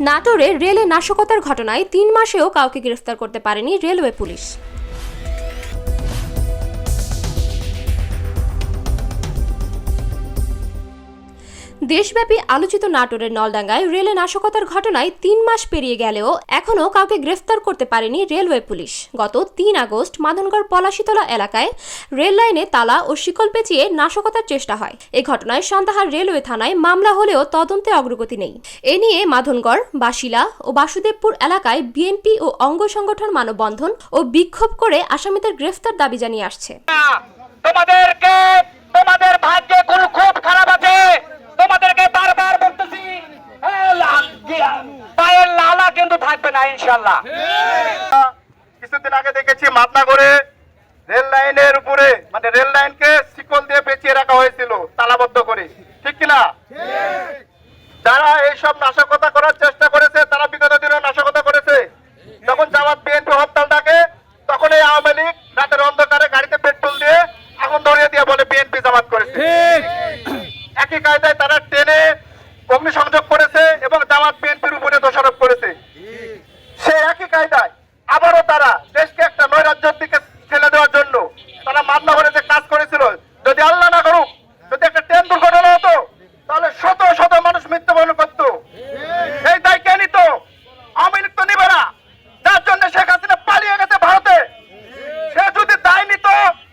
নাটোরে রেলে নাশকতার ঘটনায় তিন মাসেও কাউকে গ্রেফতার করতে পারেনি রেলওয়ে পুলিশ। দেশব্যাপী আলোচিত নাটোরের নলডাঙ্গায় রেলে নাশকতার ঘটনায় তিন মাস পেরিয়ে গেলেও এখনও কাউকে গ্রেফতার করতে পারেনি রেলওয়ে পুলিশ। গত তিন আগস্ট মাধনগড় পলাশীতলা এলাকায় রেল লাইনে তালা ও শিকল পেঁচিয়ে নাশকতার চেষ্টা হয়। এ ঘটনায় সান্তাহার রেলওয়ে থানায় মামলা হলেও তদন্তে অগ্রগতি নেই। এ নিয়ে মাধনগড় বাসিলা ও বাসুদেবপুর এলাকায় বিএনপি ও অঙ্গ সংগঠন মানববন্ধন ও বিক্ষোভ করে আসামিদের গ্রেফতার দাবি জানিয়ে আসছে। কিন্তু থাকবে না ইনশাল্লাহ কিছুদিন আগে দেখেছি মাতনাগরে রেল লাইনের উপরে মানে রেল লাইনকে শিকল দিয়ে পেঁচিয়ে রাখা হয়েছিল তালাবদ্ধ করে। ঠিক কিনা? যারা এইসব নাশকতা করার চেষ্টা করেছে তারা বিগত দিনে নাশকতা করেছে। যখন জামাত বিএনপি হরতাল ডাকে তখন এই আওয়ামী লীগ রাতের অন্ধকারে গাড়িতে পেট্রোল দিয়ে আগুন ধরিয়ে দিয়ে বলে বিএনপি জামাত করেছে। একই কায়দায় তারা ট্রেনে অগ্নিসংযোগ করেছে এবং জামাত বিএনপির উপরে দোষারোপ করেছে সেই একই কায়দায় আবারও তারা দেশকে একটা নৈরাজ্যের দিকে ঠেলে দেওয়ার জন্য তারা মামলা করে যে কাজ করেছিল, যদি আল্লাহ না করুক, যদি একটা ট্রেন দুর্ঘটনা হতো, তাহলে শত শত মানুষ মৃত্যুবরণ করতো। এই দায় কে নিত লীগ তো নিবে না। যার জন্য শেখ হাসিনা পালিয়ে গেছে ভারতে। সে যদি দায় নিত,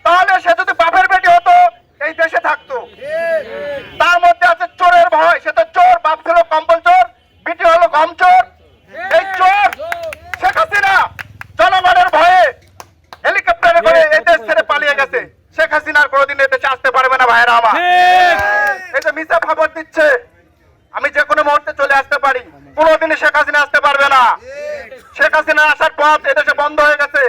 তাহলে সে যদি বাপের বেটি হতো, এই দেশে থাকতো। তার মধ্যে আছে চোরের ভয়, সে তো চোর, বাপ ছিল কম্বল চোর, বিটি হলো গম চোর এই চোর শেখ হাসিনা জনগণের ভয়ে হেলিকপ্টারে করে এই দেশ গেছে। শেখ হাসিনা আর কোনোদিন দেশে আসতে পারবে না ভাইয়েরা আমার। এই যে মিসা খবর দিচ্ছে আমি যে কোনো মুহূর্তে চলে আসতে পারি কোনোদিনই শেখ হাসিনা আসতে পারবে না। শেখ হাসিনা আসার পথ এদেশে বন্ধ হয়ে গেছে।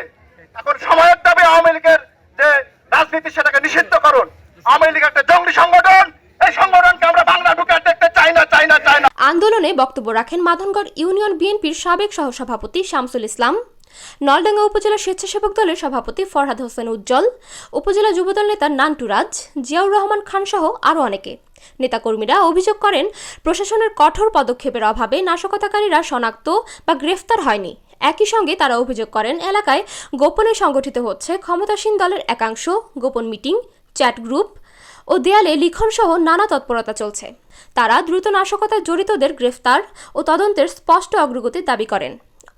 এখন সময়ের দাবি আওয়ামী লীগের যে রাজনীতি সেটাকে নিষিদ্ধ করুন। আওয়ামী লীগ একটা জঙ্গি সংগঠন এই সংগঠনকে আমরা বাংলা ঢুকে দেখতে চাই না চাই না চাই না। আন্দোলনে বক্তব্য রাখেন মাধনগড় ইউনিয়ন বিএনপির সাবেক সহসভাপতি শামসুল ইসলাম। নলডাঙ্গা উপজেলা স্বেচ্ছাসেবক দলের সভাপতি ফরহাদ হোসেন উজ্জ্বল, উপজেলা যুবদল নেতা নান্টুরাজ জিয়াউর রহমান খান সহ আরও অনেকে। নেতাকর্মীরা অভিযোগ করেন, প্রশাসনের কঠোর পদক্ষেপের অভাবে নাশকতাকারীরা শনাক্ত বা গ্রেফতার হয়নি। একই সঙ্গে তারা অভিযোগ করেন, এলাকায় গোপনে সংগঠিত হচ্ছে ক্ষমতাসীন দলের একাংশ, গোপন মিটিং, চ্যাট গ্রুপ ও দেয়ালে লিখনসহ নানা তৎপরতা চলছে। তারা দ্রুত নাশকতায় জড়িতদের গ্রেফতার ও তদন্তের স্পষ্ট অগ্রগতির দাবি করেন।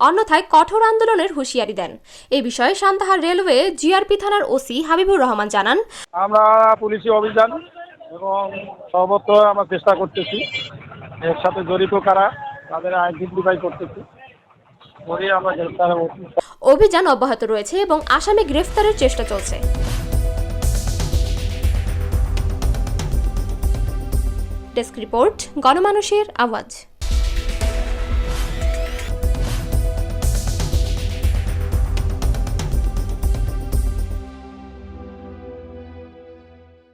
অন্যথায় কঠোর আন্দোলনের হুঁশিয়ারি দেন। এ বিষয়ে সান্তাহার রেলওয়ে জিআরপি থানার ওসি হাবিবুর রহমান জানান। আমরা পুলিশি অভিযান এবং সর্বত্র আমরা চেষ্টা করতেছি। এর সাথে জড়িত কারা তাদের আইডেন্টিফাই করতেছি। করে আমরা গ্রেপ্তার অভিযান অব্যাহত রয়েছে এবং আসামি গ্রেফতারের চেষ্টা চলছে। ডেস্ক রিপোর্ট গণমানুষের আওয়াজ।